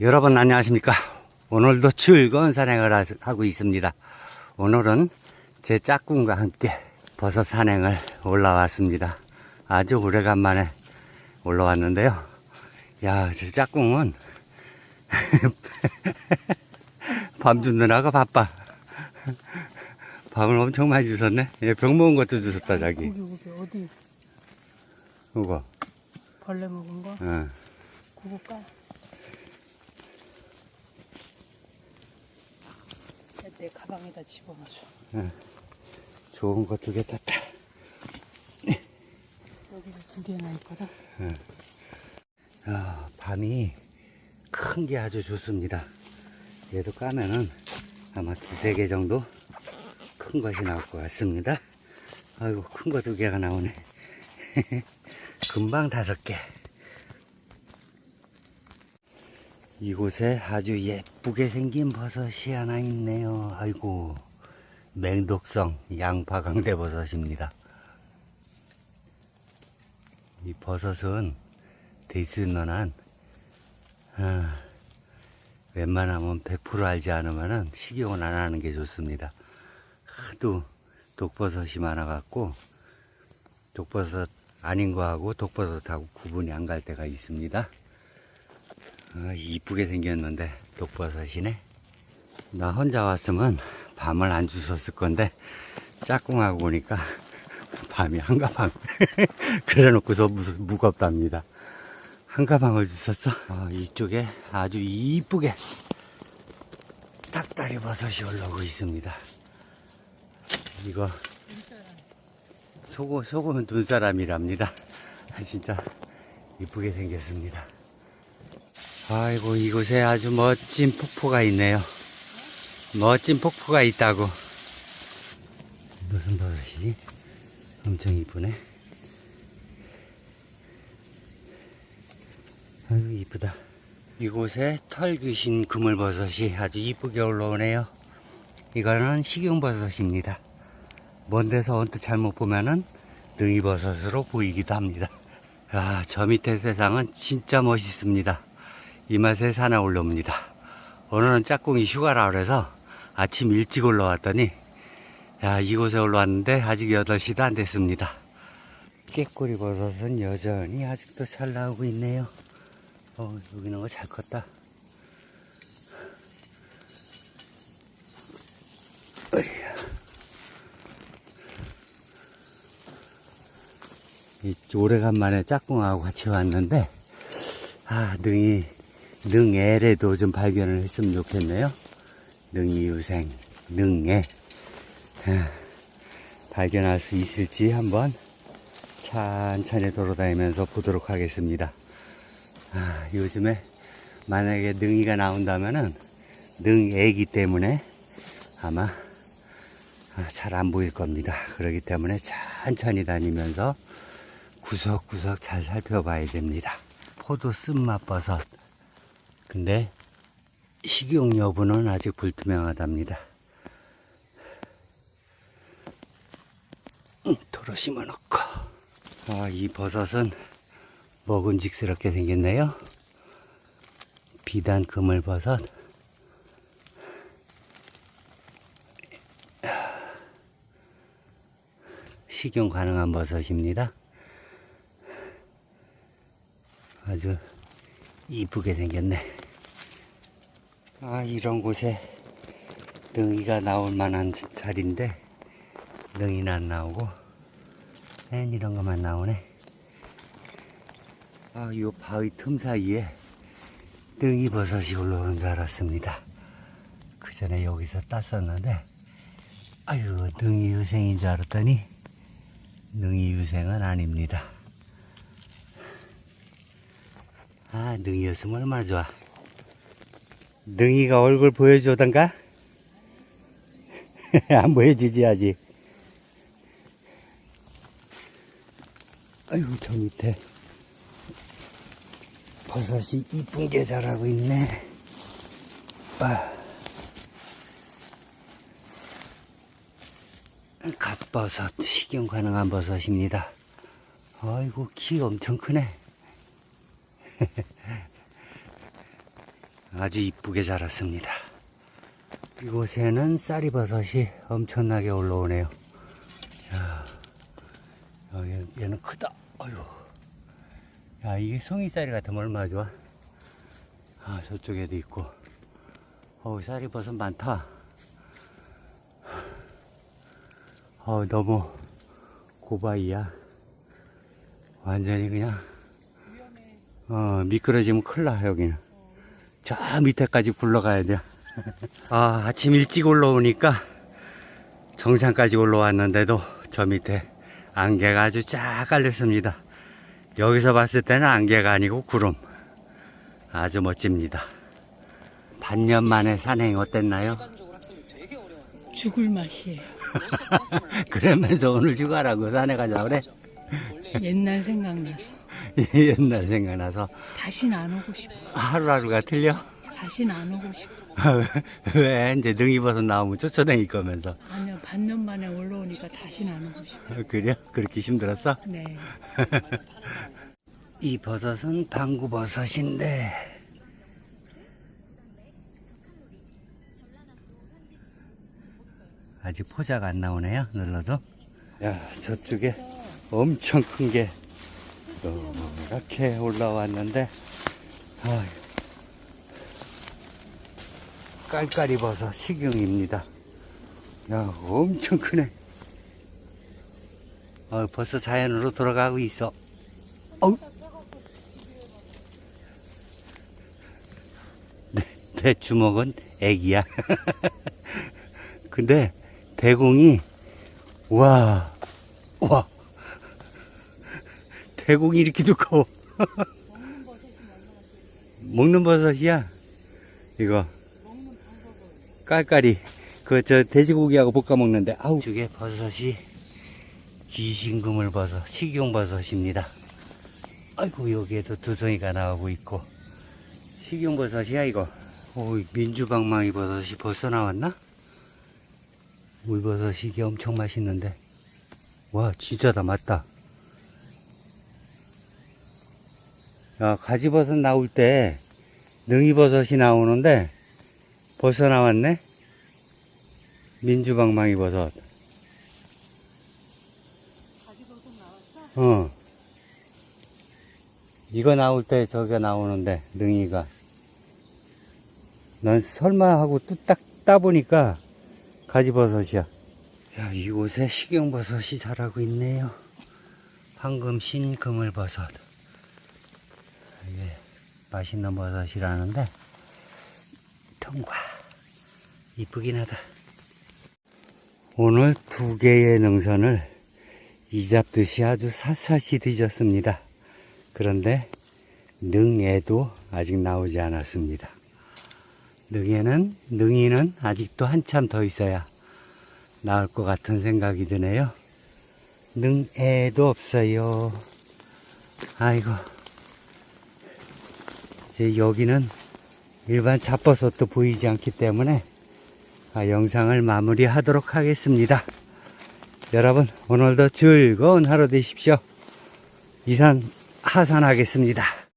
여러분 안녕하십니까? 오늘도 즐거운 산행을 하- 하고 있습니다. 오늘은 제 짝꿍과 함께 버섯 산행을 올라왔습니다. 아주 오래간만에 올라왔는데요. 야제 짝꿍은 밤 주느라고 바빠. 밥을 엄청 많이 주셨네. 예, 병 먹은 것도 주셨다 자기. 여기 여기 어디? 그거. 벌레 먹은 거? 어. 그거 까. 내 가방에다 집어넣어줘. 좋은 거 두 개 땄다 여기도 두 개나 있거든. 아, 밤이 큰 게 아주 좋습니다. 얘도 까면은 아마 두세 개 정도 큰 것이 나올 것 같습니다. 아이고, 큰 거 두 개가 나오네. 금방 다섯 개. 이곳에 아주 예쁘게 생긴 버섯이 하나 있네요. 아이고, 맹독성 양파 강대 버섯입니다. 이 버섯은 데이스너난 아, 웬만하면 100% 알지 않으면은 식용은 안 하는 게 좋습니다. 하도 독버섯이 많아갖고 독버섯 아닌 거하고 독버섯하고 구분이 안 갈 때가 있습니다. 아, 이쁘게 생겼는데 독버섯이네. 나 혼자 왔으면 밤을 안 주웠을 건데 짝꿍하고 오니까 밤이 한 가방 그래 놓고서 무겁답니다. 한 가방을 주셨어. 아, 이쪽에 아주 이쁘게 닭다리 버섯이 올라오고 있습니다. 이거 소고, 소금은 눈사람이랍니다. 아, 진짜 이쁘게 생겼습니다. 아이고, 이곳에 아주 멋진 폭포가 있네요. 멋진 폭포가 있다고. 무슨 버섯이지? 엄청 이쁘네. 아유 이쁘다 이곳에 털귀신 그물버섯이 아주 이쁘게 올라오네요 이거는 식용버섯입니다 먼 데서 언뜻 잘못 보면은 능이버섯으로 보이기도 합니다 아, 저 밑에 세상은 진짜 멋있습니다 이 맛에 산에 올라옵니다. 오늘은 짝꿍이 휴가라 그래서 아침 일찍 올라왔더니 야, 이곳에 올라왔는데 아직 8시도 안 됐습니다. 깨꼬리 버섯은 여전히 아직도 잘 나오고 있네요. 어, 여기는 거 잘 컸다. 오래간만에 짝꿍하고 같이 왔는데, 아, 능이, 능애래도 좀 발견을 했으면 좋겠네요. 능이 유생, 능애. 아, 발견할 수 있을지 한번 천천히 돌아다니면서 보도록 하겠습니다. 아, 요즘에 만약에 능이가 나온다면은 능애기 때문에 아마 아, 잘안 보일 겁니다. 그렇기 때문에 천천히 다니면서 구석구석 잘 살펴봐야 됩니다. 포도 쓴맛 버섯. 근데 식용 여부는 아직 불투명하답니다. 음, 도로 심어놓고. 아, 이 버섯은 먹음직스럽게 생겼네요. 비단 그물버섯. 식용 가능한 버섯입니다. 아주 이쁘게 생겼네. 아, 이런 곳에 능이가 나올 만한 자리인데, 능이는 안 나오고, 엔 이런 것만 나오네. 아, 요 바위 틈 사이에 등이 버섯이 올라오는 줄 알았습니다. 그 전에 여기서 땄었는데, 아유, 능이 유생인 줄 알았더니, 능이 유생은 아닙니다. 아, 능이였으면 얼마나 좋아. 능이가 얼굴 보여주던가? 안 보여주지, 아직. 아유, 저 밑에. 버섯이 이쁜 게 자라고 있네. 아. 갓버섯, 식용 가능한 버섯입니다. 아이고, 키 엄청 크네. 아주 이쁘게 자랐습니다. 이곳에는 쌀이버섯이 엄청나게 올라오네요. 야, 야, 얘, 얘는 크다. 어휴. 야, 이게 송이쌀이 같으면 얼마나 좋아? 아, 저쪽에도 있고. 어우, 쌀이버섯 많다. 어 너무 고바이야. 완전히 그냥, 어, 미끄러지면 큰일 나, 여기는. 저 밑에까지 굴러가야 돼. 아, 아침 일찍 올라오니까 정상까지 올라왔는데도 저 밑에 안개가 아주 쫙 깔렸습니다. 여기서 봤을 때는 안개가 아니고 구름. 아주 멋집니다. 반년 만에 산행 어땠나요? 죽을 맛이에요. 그러면서 오늘 휴가라고 산에 가자 그래? 옛날 생각나서 옛날 생각나서 다시는 안 오고 싶어. 하루하루가 틀려? 다시는 안 오고 싶어. 왜 이제 능이버섯 나오면 쫓아다닐 거면서 아니요, 반년 만에 올라오니까 다시는 안 오고 싶어. 그래? 그렇게 힘들었어? 네. 이 버섯은 방구버섯인데 아직 포자가 안 나오네요 눌러도 야 저쪽에 엄청 큰게 이렇게 올라왔는데 아, 깔깔이 버섯 식용입니다. 야 엄청 크네. 어, 벌써 자연으로 돌아가고 있어. 어우. 내, 내 주먹은 애기야. 근데 대공이 와, 와, 대공이 이렇게 두꺼워. 먹는 버섯이야. 이거 깔깔이 그 저 돼지고기하고 볶아 먹는데 아우 저게 버섯이 귀신그물 버섯 식용 버섯입니다. 아이고 여기에도 두성이가 나오고 있고 식용 버섯이야 이거 오 민주방망이 버섯이 벌써 나왔나? 물버섯이 이게 엄청 맛있는데 와 진짜다 맞다 야 가지버섯 나올 때 능이버섯이 나오는데 벌써 나왔네? 민주방망이 버섯. 어? 이거 나올 때 저게 나오는데 능이가. 난 설마 하고 뚝딱 따보니까 가지버섯이야. 야 이곳에 식용버섯이 자라고 있네요. 황금 신 그물버섯 이게 맛있는 버섯이라는데 통과 이쁘긴 하다 오늘 두 개의 능선을 이잡듯이 아주 샅샅이 뒤졌습니다 그런데 능애도 아직 나오지 않았습니다. 능애는 능이는 아직도 한참 더 있어야 나올 것 같은 생각이 드네요. 능애도 없어요. 아이고 이제 여기는 일반 잡버섯도 보이지 않기 때문에 아, 영상을 마무리하도록 하겠습니다. 여러분 오늘도 즐거운 하루 되십시오. 이산 하산하겠습니다.